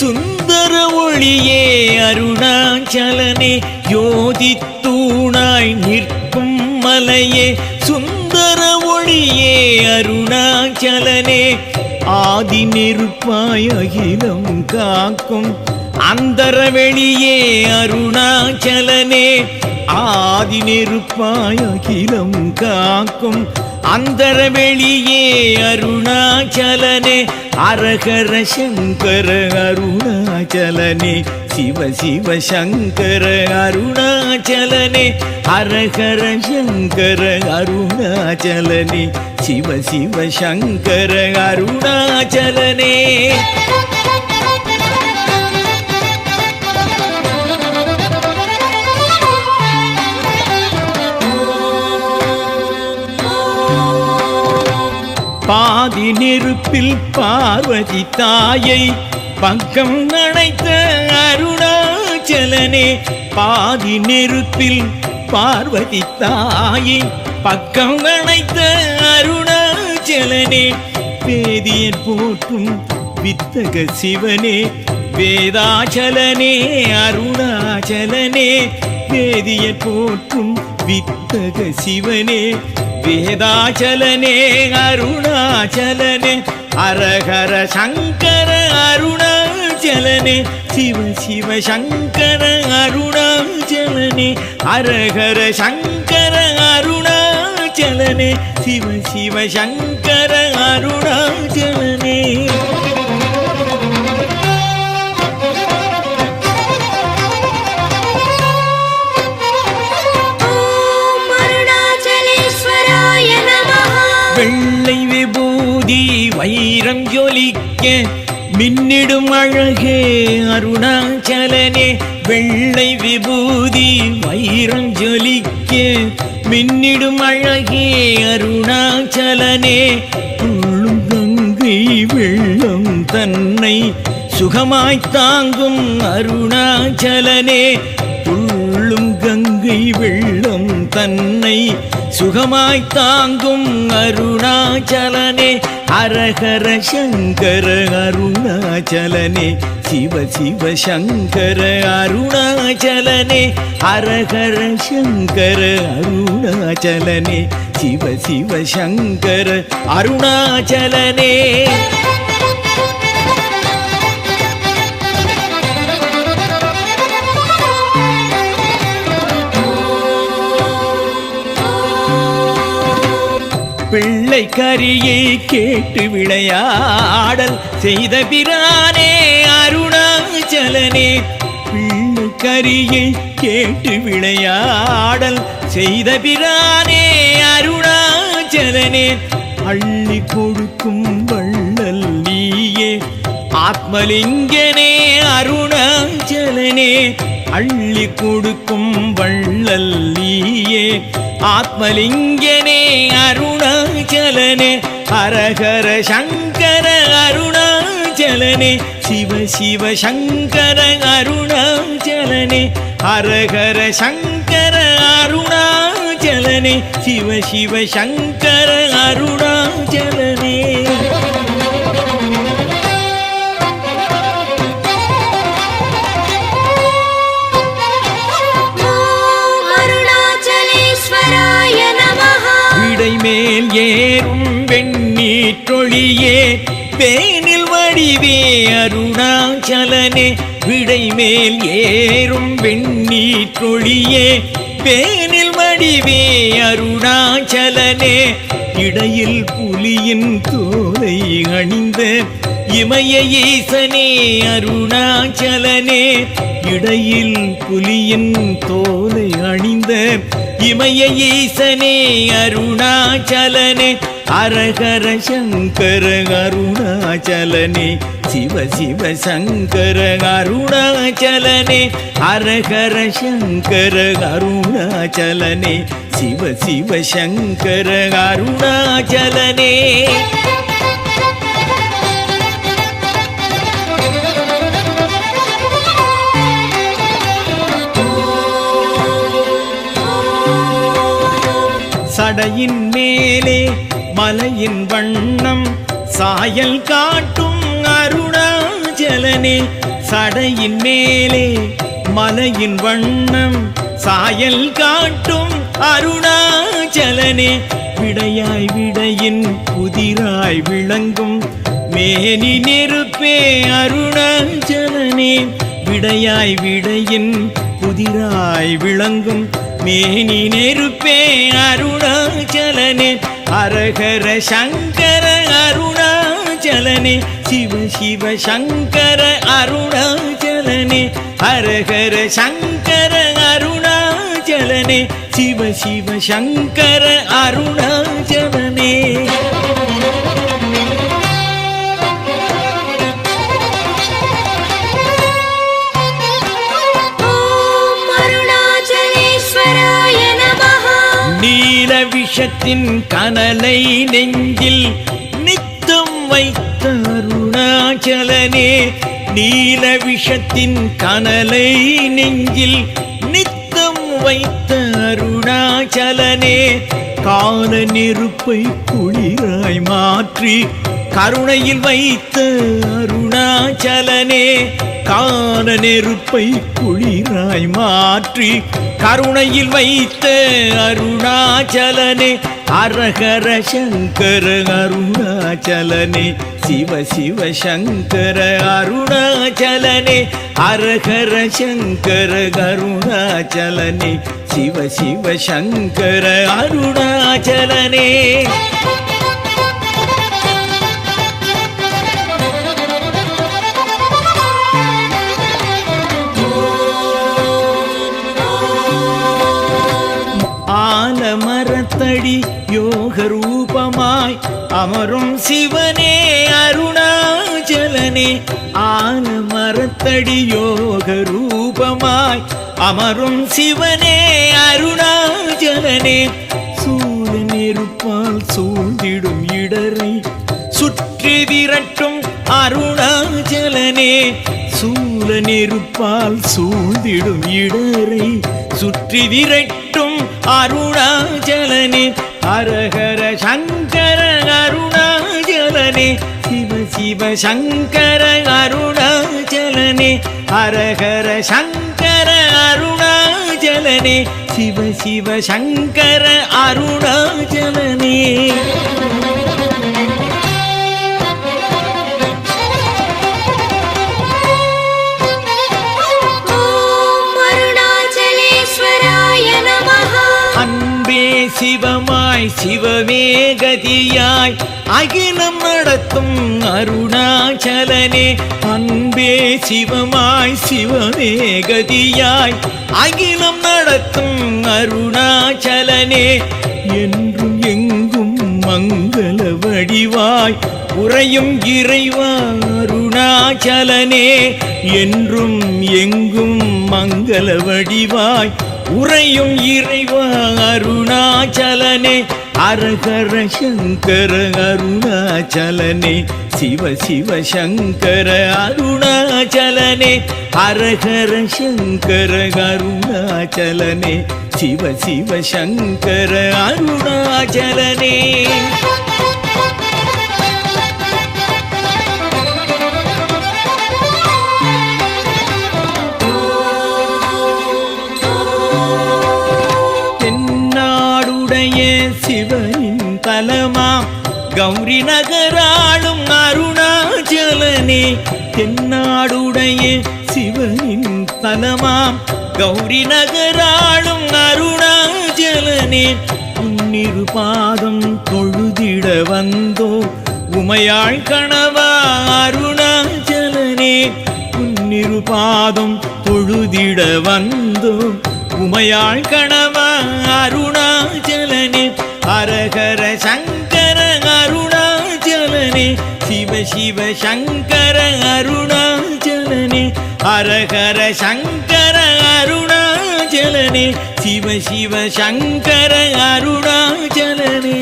சுந்தர ஒளியே அருணாச்சலனே யோதித்தூணாய் நிற்கும் மலையே. சுந்தர ஒளியே அருணாச்சலனே ஆதி நெருப்பாய் அகிலம் காக்கும் அந்தர வெளியே அருணாச்சலனே. ஆதி நெருப்பாய் அகிலம் காக்கும் அந்தர வெளியே அருணாச்சலனே அரகர சங்கர அருணாச்சலனே சிவ சிவ சங்கர அருணாச்சலனே அரகர சங்கர அருணாச்சலனே சிவ சிவ சங்கர அருணாச்சலனே. பாதி நெருப்பில் பார்வதி தாயை பக்கம் நனைத்த அருணாச்சலனே. பாதி நெருப்பில் பார்வதி தாயை பக்கம் நனைத்த அருணாச்சலனே. பேதியன் போற்றும் வித்தக சிவனே வேதாச்சலனே அருணாச்சலனே. வேதியர் போற்றும் வித்தக சிவனே வேதாச்சலனே அருணாச்சலனே அரகர சங்கர அருணாச்சலனே சிவ சிவ சங்கர அருணாச்சலனே அரகர சங்கர அருணாச்சலனே சிவ சிவ சங்கர அருணாச்சலனே. மின்னிடும் அழகே அருணாச்சலனே வெள்ளை விபூதி வைரம் ஜொலிக்க. மின்னிடும் அழகே அருணாச்சலனே உள்ளும் கங்கை வெள்ளம் தன்னை சுகமாய் தாங்கும் அருணாச்சலனே உள்ளும் கங்கை வெள்ளம் தன்னை சுகமாய் தாங்கும் அருணாச்சலனே அரஹர சங்கர அருணாச்சலனே சிவ சிவ சங்கர அருணாச்சலனே அரஹர சங்கர அருணாச்சலனே சிவ சிவ சங்கர அருணாச்சலனே பிள்ளை கரியை கேட்டு விளையாடல் செய்த பிரானே அருணாச்சலனே. பிள்ளை கரியை கேட்டு விளையாடல் செய்த பிரானே அருணாச்சலனே. அள்ளி கொடுக்கும் வள்ளல் நீயே ஆத்மலிங்கனே அருணாச்சலனே. அள்ளி கொடுக்கும் வள்ளல் நீயே ஆத்மலிங்கனே அருணாச்சலனே ஹரஹர சங்கர அருணாச்சலனே சிவ சிவ சங்கர அருணாச்சலனே ஹரஹர சங்கர அருணாச்சலனே சிவ சிவ சங்கர அருணாச்சலனே. ஏறும் வெண்ணீற்றொழியே பேனில் வடிவே அருணாச்சலனே விடை மேல் ஏறும் வெண்ணீற்றொழியே பேனில் வடிவே அருணாச்சலனே. இடையில் புலியின் தோலை அணிந்த இமய ஈசனே அருணாச்சலனே. இடையில் புலியின் தோலை அணிந்த இமய ஈசனே அருணாச்சலனே. அரகர சங்கர அருணாச்சலனே சிவ சிவ சங்கர அருணாச்சலனே அரகர சங்கர அருணாச்சலனே சிவ சிவ சங்கர அருணாச்சலனே. சடையின் மேலே மலையின் வண்ணம் சாயல் காட்டும் அருணாச்சலனே சடையின் மேலே மலையின் வண்ணம் சாயல் காட்டும் அருணாச்சலனே விடையாய் விடையின் புதிராய் விளங்கும் மேனி நெருப்பே அருணாச்சலனே விடையாய் விடையின் புதிராய் விளங்கும் மேனி நெருப்பே அருணாச்சலனே அரகர சங்கர அருணாச்சலனே சிவ சிவ சங்கர அருணாச்சலனே அரகர சங்கர அருணாச்சலனே சிவ சிவ சங்கர அருணாச்சலனே. ஆகாசத்தின் கனலை நெஞ்சில் நித்தம் வைத்த அருணாச்சலனே நீல விஷத்தின் கனலை நெஞ்சில் நித்தம் வைத்த அருணாச்சலனே கால நெருப்பை குளிராய் மாற்றி கருணையில் வைத்த அருணாச்சலனே காண நெருப்பை குளிராய் மாற்றி கருணையில் வைத்த அருணாச்சலனே அரகர சங்கர அருணாச்சலனே சிவ சிவ சங்கர அருணாச்சலனே அரகர சங்கர அருணாச்சலனே சிவ சிவ சங்கர அருணாச்சலனே. மோகரூபமாய் அமரும் சிவனே அருணாச்சலனே. ஆலமரத்தடி யோக ரூபமாய் அமரும் சிவனே அருணாச்சலனே. சூழ நெருப்பால் சூழ்ந்திடும் இடரை சுற்றி விரட்டும் அருணாச்சலனே. சூழ நெருப்பால் சூழ்ந்திடும் இடரை சுற்றி விரட்டும் அருணாச்சலனே. ஹரஹர சங்கர அருணாச்சலனே சிவ சிவ சங்கர அருணாச்சலனே ஹரஹர சங்கர அருணாச்சலனே சிவ சிவ சங்கர அருணாச்சலனே. சிவமாய் சிவமே கதியாய் அகிலம் நடத்தும் அருணாச்சலனே அன்பே சிவமாய் சிவமே கதியாய் அகிலம் நடத்தும் அருணாச்சலனே என்றும் எங்கும் மங்கள வடிவாய் உறையும் இறைவா அருணாச்சலனே என்றும் எங்கும் மங்கள வடிவாய் உறையும் இறைவா அருணாச்சலனே. அரகர சங்கர அருணாச்சலனே. சிவ சிவ சங்கர அருணாச்சலனே. அரகர சங்கர அருணாச்சலனே. சிவ சிவ சங்கர அருணாச்சலனே. கௌரி நகராளும் அருணாச்சலனே தென்னாடுடைய சிவனின் தலமாம். கௌரி நகராளும் அருணாச்சலனே உன்னிரு பாதம் தொழுதிட வந்தோ உமையாள் கணவா அருணாச்சலனே உன்னிரு பாதம் தொழுதிட வந்தோ உமையாள் கணவா அருணாச்சலனே அரகர சங்க சிவ சங்கர அருணாச்சலனே அரகர சங்கர அருணாச்சலனே சிவ சிவ சங்கர அருணாச்சலனே.